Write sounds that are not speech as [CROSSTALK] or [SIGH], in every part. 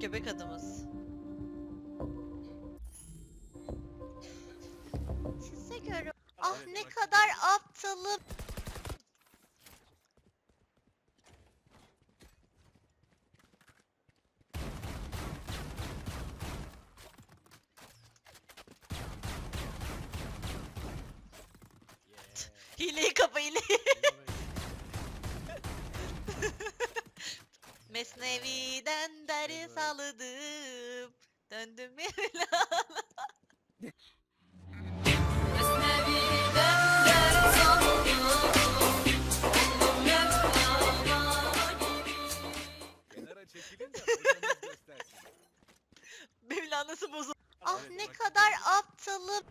göbek adımız. Size göre ah Evet, ne bak. kadar aptalım. Hileyi kapa hileyi. Mesnevi'den ders aldım. Döndüm Mevlana. [LAUGHS] Kenara çekilin de hocamız göstersin. Mevlana'sı bozuldu. Ah Evet, ne bak. kadar aptalım.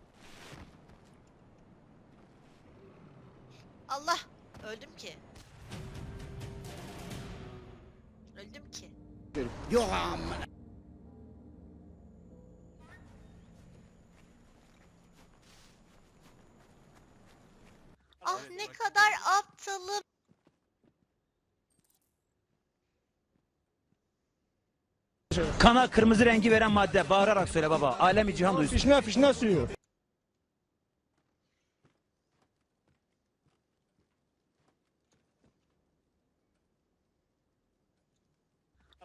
Allah öldüm ki. Öldüm ki. Ah Evet, ne bak. kadar aptalım. Kana kırmızı rengi veren madde. Bağırarak söyle baba. Alemi cihan duysun. Fişne fişne sürüyor.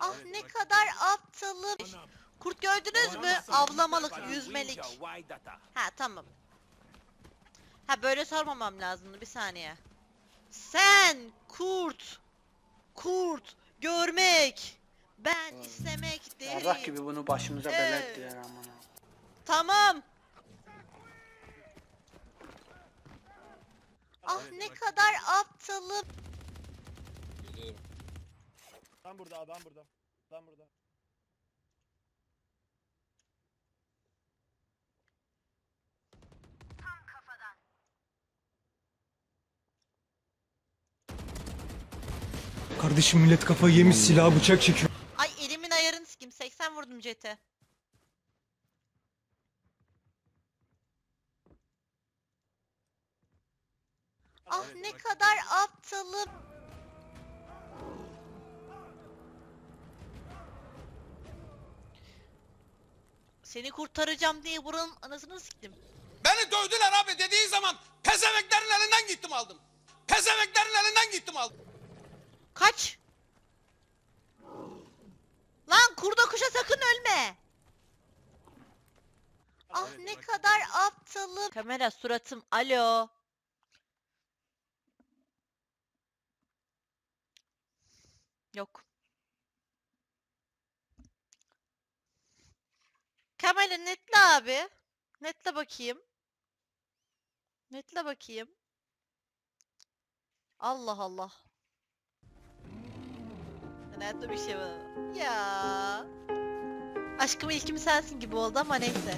Ah ne kadar aptalım. Kurt gördünüz mü? Avlamalık, yüzmelik. Ha tamam. Ha böyle sormamam lazımdı bir saniye. Sen kurt. Kurt görmek. Ben istemek değil. Yarrak gibi bunu başımıza bela Evet. ettiler aman. Tamam. Ah ne kadar aptalım. Adam burada adam burada. Adam burada. Kardeşim millet kafayı yemiş silah bıçak çekiyor. Ay elimin ayarını sikim. 80 vurdum cete. Ah Evet, ne bak. kadar aptalım. Seni kurtaracağım diye buranın anasını siktim. Beni dövdüler abi dediği zaman pezeveklerin elinden gittim aldım. Pezeveklerin elinden gittim aldım. Kaç. Lan kurda kuşa sakın ölme. Ah ne kadar aptalım. Kamera suratım. Alo. Yok. Kamera netle abi. Netle bakayım. Netle bakayım. Allah Allah. Nerede bir şey var? Ya. Aşkım ilkim sensin gibi oldu ama neyse.